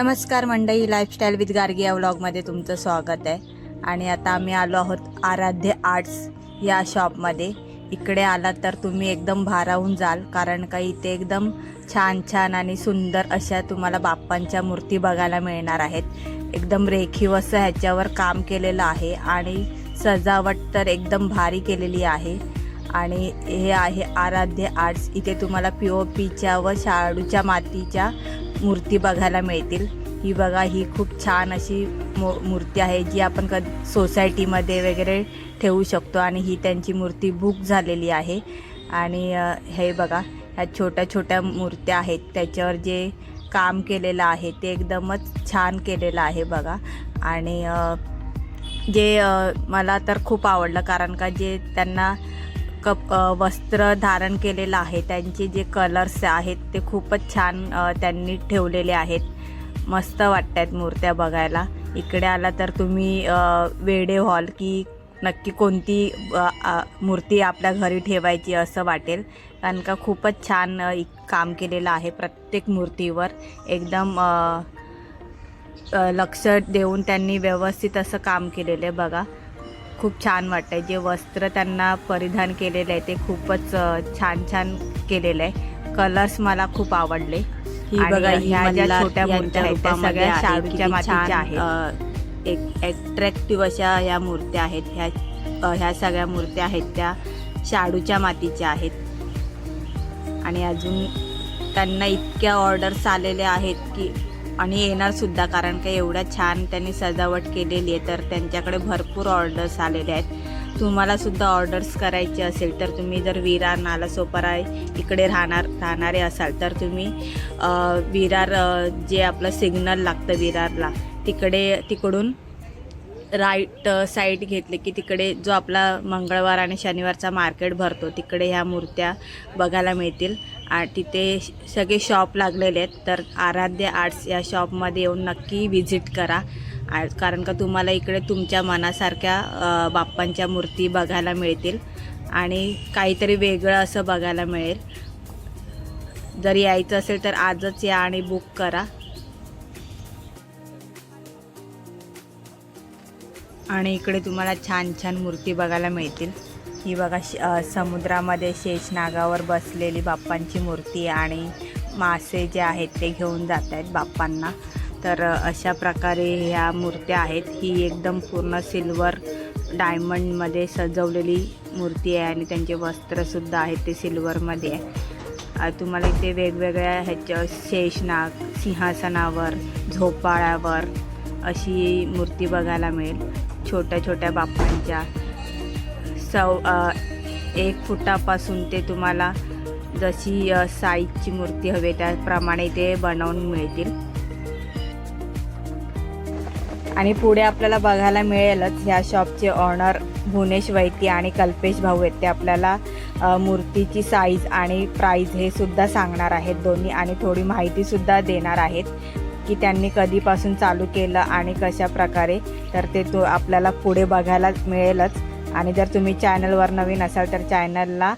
नमस्कार मंडई lifestyle with Gargi या व्लॉगमध्ये तुमचं स्वागत आहे. आणि आता आम्ही आलो आहोत आराध्य आर्ट्स या शॉपमध्ये इकडे आलात तर तुम्ही एकदम भारावून जाल कारण का इथे एकदम छान छान आणि सुंदर अशा तुम्हाला बाप्पांच्या मूर्ती बघायला मिळणार आहेत. एकदम रेखीव असं ह्याच्यावर काम केलेलं आहे आणि सजावट तर एकदम भारी केलेली आहे. आणि हे आहे आराध्य आर्ट्स इथे तुम्हाला पी ओ पीच्या व शाडूच्या मातीच्या मूर्ती बघायला मिळतील. ही बघा ही खूप छान अशी मू मूर्ती आहे जी आपण क सोसायटीमध्ये वगैरे ठेवू शकतो आणि ही त्यांची मूर्ती बुक झालेली आहे. आणि हे बघा ह्या छोट्या छोट्या मूर्त्या आहेत. त्याच्यावर जे काम केलेलं आहे ते एकदमच छान केलेलं आहे बघा. आणि जे मला तर खूप आवडलं कारण का जे त्यांना कप वस्त्र धारण केलेलं आहे. त्यांचे जे कलर्स आहेत ते खूपच छान त्यांनी ठेवलेले आहेत. मस्त वाटत आहेत मूर्त्या बघायला. इकडे आला तर तुम्ही वेडे हॉल की नक्की कोणती मूर्ती आपल्या घरी ठेवायची असं वाटेल. कारण का खूपच छान काम केलेलं आहे प्रत्येक मूर्तीवर. एकदम लक्ष देऊन त्यांनी व्यवस्थित असं काम केलेलं आहे बघा. खूप छान वाटतंय. जे वस्त्र त्यांना परिधान केलेलं आहे ते खूपच छान छान केलेलं आहे. कलर्स मला खूप आवडले. ही बघा ह्या ज्या मल्हार छोट्या यांच्या मूर्त्या आहेत त्या सगळ्या. शाडूच्या मातीच्या आहेत. एक ॲट्रॅक्टिव्ह अशा ह्या मूर्त्या आहेत. ह्या ह्या सगळ्या मूर्त्या आहेत त्या शाडूच्या मातीच्या आहेत. आणि अजून त्यांना इतक्या ऑर्डर्स आलेल्या आहेत की आणि येणार सुद्धा कारण का एवढ्या छान त्यांनी सजावट केलेली आहे तर त्यांच्याकडे भरपूर ऑर्डर्स आलेले आहेत. तुम्हाला सुद्धा ऑर्डर्स करायचे असेल तर तुम्ही जर विरार नालासोपारा इकडे राहणार राहणारे असाल तर तुम्ही विरार जे आपलं सिग्नल लागतं विरारला तिकडे तिकडून राईट साईड uh, घेतले की तिकडे जो आपला मंगळवार आणि शनिवारचा मार्केट भरतो तिकडे ह्या मूर्त्या बघायला मिळतील. आणि तिथे श- सगळे शॉप लागलेले आहेत. तर आराध्य आर्ट्स या शॉपमध्ये येऊन नक्की व्हिजिट करा. आ- कारण का तुम्हाला इकडे तुमच्या मनासारख्या बाप्पांच्या मूर्ती बघायला मिळतील. आणि काहीतरी वेगळं असं बघायला मिळेल. जर यायचं असेल तर आजच या आणि बुक करा. आणि इकडे तुम्हाला छान छान मूर्ती बघायला मिळतील. ही बघा श समुद्रामध्ये शेषनागावर बसलेली बाप्पांची मूर्ती आणि मासे जे आहेत ते घेऊन जात आहेत बाप्पांना. तर अशा प्रकारे ह्या मूर्त्या आहेत. ही एकदम पूर्ण सिल्वर डायमंडमध्ये सजवलेली मूर्ती आहे आणि त्यांचे वस्त्रसुद्धा आहेत ते सिल्वरमध्ये. आहे तुम्हाला इथे वेगवेगळ्या ह्याच्या शेषनाग सिंहासनावर झोपाळ्यावर अशी मूर्ती बघायला मिळेल. छोट्या छोट्या बाप्पांच्या. सव एक फुटापासून ते तुम्हाला जशी साईजची मूर्ती हवी त्याप्रमाणे ते बनवून मिळतील. आणि पुढे आपल्याला बघायला मिळेलच ह्या शॉपचे ऑनर भुवनेश वैती आणि कल्पेश भाऊ आहेत. ते आपल्याला मूर्तीची साईज आणि प्राईज हे सुद्धा सांगणार आहेत. दोन्ही आणि थोडी माहितीसुद्धा देणार आहेत. की त्यांनी कधीपासून चालू केलं आणि कशा प्रकारे तर ते तो आपल्याला पुढे बघायला मिळेलच. आणि जर तुम्ही चॅनलवर नवीन असाल तर चॅनलला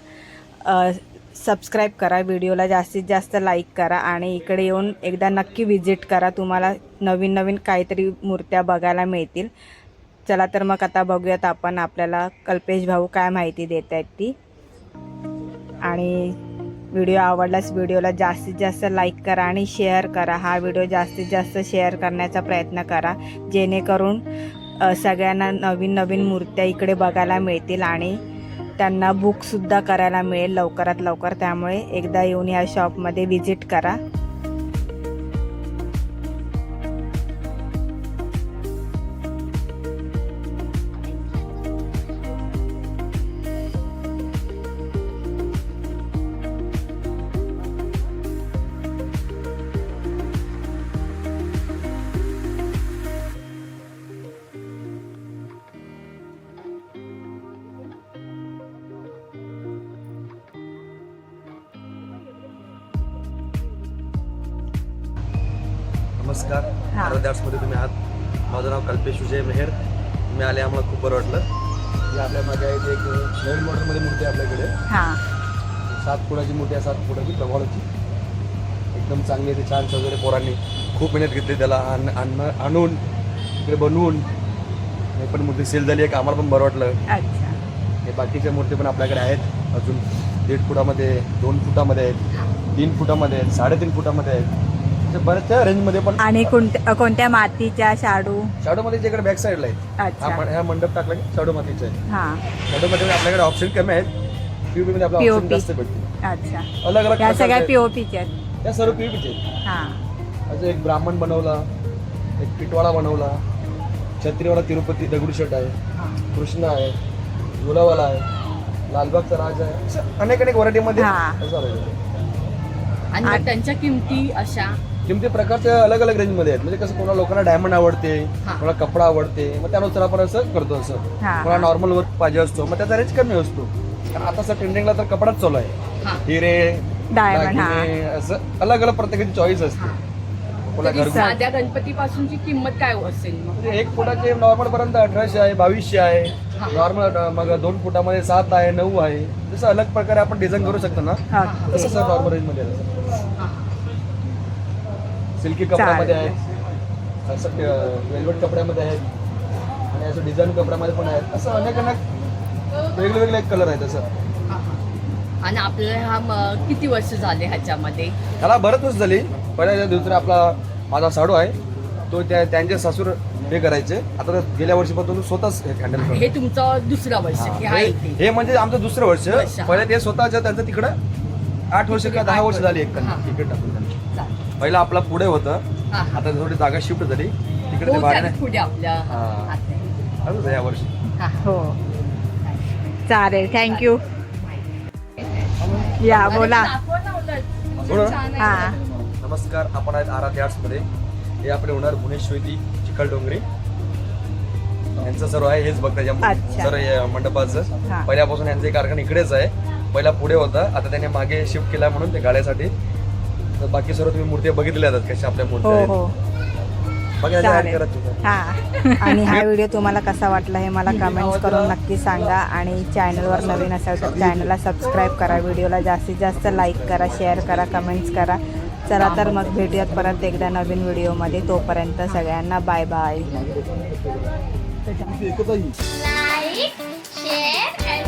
सबस्क्राईब करा. व्हिडिओला जास्तीत जास्त लाईक करा आणि इकडे येऊन एकदा नक्की व्हिजिट करा. तुम्हाला नवीन नवीन काहीतरी मूर्त्या बघायला मिळतील. चला तर मग आता बघूयात आपण आपल्याला कल्पेश भाऊ काय माहिती देत आहेत ती. आणि व्हिडिओ आवडल्यास व्हिडिओला जास्तीत जास्त लाईक करा आणि शेअर करा. हा व्हिडिओ जास्तीत जास्त शेअर करण्याचा प्रयत्न करा. जेणेकरून सगळ्यांना नवीन नवीन मूर्त्या इकडे बघायला मिळतील आणि त्यांना बुकसुद्धा करायला मिळेल लवकरात लवकर. त्यामुळे एकदा येऊन या शॉपमध्ये व्हिजिट करा. नमस्कार. आराध्य आर्ट्समध्ये तुम्ही आहात. माझं नाव कल्पेश विजय मेहर. तुम्ही आले आम्हाला खूप बरं वाटलं. ही आपल्या मागे आहे एक नवीन मॉडेलमध्ये मूर्ती आहे आपल्याकडे. हां. सात फुटाची मूर्ती आहे सात फुटाची प्रभावची एकदम चांगली आहे, ते छान सजवले पोरांनी. खूप मेहनत घेतली त्याला. आणून इकडे बनवून. हे पण मूर्ती सेल झाली आहे आम्हाला पण बरं वाटलं. हे बाकीच्या मूर्ती पण आपल्याकडे आहेत. अजून दीड फुटामध्ये दोन फुटामध्ये आहेत तीन फुटामध्ये आहेत साडेतीन फुटामध्ये आहेत. बऱ्याचशा रेंजमध्ये पण आणि कोणत्या कोणत्या मातीच्या शाडू? शाडोमध्ये जे इकडे बॅक साईडला आहे हा अच्छा. पण- हा मंडप टाकला की शाडो मातीचा आहे हा. शाडोमध्ये आपल्याकडे ऑप्शन कमी आहेत. पीओपी मध्ये आपला ऑप्शन POP. जास्त भेटते अच्छा. अलग अलग या सगळ्या पीओपीच्या आहेत. या सर्व पीओपीचे आहेत. हा. असं एक ब्राह्मण बनवला एक पिटवाळा बनवला छत्रीवाला तिरुपती दगडूशेठ आहे कृष्ण आहे गुलावाला आहे लालबागचा राज आहे. असं अनेक अनेक व्हरायटीमध्ये हा. असं आहे. आणि मग त्यांच्या किमती अशा? किमती प्रकारच्या अलग अलग रेंजमध्ये आहेत म्हणजे कसं कोणा लोकांना डायमंड आवडते हा. कोणाला कपडा आवडते मग त्यानुसार आपण असं करतो असं हा, कोणाला हा. नॉर्मल वर्क पाहिजे असतो मग त्याचा रेंज कमी असतो आता असं ट्रेंडिंगला तर कपडाच चालू आहे हा हिरे हा. दागिने, असं अलग अलग प्रत्येकाची चॉईस असते कोणा साध्या गणपती पासूनची किंमत काय असेल मग म्हणजे एक फुटाचे नॉर्मल पर्यंत अठराशे आहे बावीसशे आहे हा. नॉर्मल मग दोन फुटामध्ये सात आहे नऊ आहे जसं अलग प्रकारे आपण डिझाईन करू शकतो ना. तसं सर नॉर्मल रेंजमध्ये हा. सिल्की कपड्यामध्ये. आहेत असं वेलवेट कपड्यामध्ये आहेत आणि असं डिझाईन कपड्यामध्ये पण आहेत असं अनेक अनेक वेगळे वेगळे कलर आहेत असं. आणि आपल्याला हा किती वर्ष झाले ह्याच्यामध्ये त्याला बरंच वर्ष झाली पहिल्या दुसरा आपला माझा साडू आहे तो त्या त्यांचे सासूर हे करायचे आता गेल्या वर्षीपासून स्वतःच हँडल करतो हे तुमचं दुसरं वर्ष हा म्हणजे आमचं दुसरं वर्ष. पहिले ते स्वतःच्या त्यांचं तिकडं आठ वर्ष किंवा दहा वर्ष झाली एक. तिकडे टाकून. पहिला आपला पुढे होतं. आता थोडी जागा शिफ्ट झाली तिकडे ते हो पुढे आपल्या हा. या वर्षी हा, हा. हो. चालेल थँक्यू या बोला. हा. नमस्कार आपण आहेत आराध्य आर्ट्समध्ये हे आपले होणार भुवनेश्वरी चिखल डोंगरी. यांचं सर्व आहे हेच बघता. सर या मंडपाचं. पहिल्यापासून यांचे कारखाना इकडेच आहे. पहिला पुढे होता. आता त्याने मागे शिफ्ट केला म्हणून ते गाड्यासाठी. तर बाकी सर्व तुम्ही मूर्ती बघितल्या जातात कशा आपल्या मूर्ती हो आहेत? हो. बघा याच्या add चालेल. करा तुम्ही. हा. आणि हा व्हिडिओ तुम्हाला कसा वाटला हे मला कमेंट्स करून नक्की सांगा. आणि चॅनलवर नवीन असाल तर चॅनलला सबस्क्राईब करा. व्हिडिओला जास्तीत जास्त लाईक करा शेअर करा कमेंट्स करा. चला तर मग भेटूयात परत एकदा नवीन व्हिडिओमध्ये. तोपर्यंत सगळ्यांना बाय बाय share,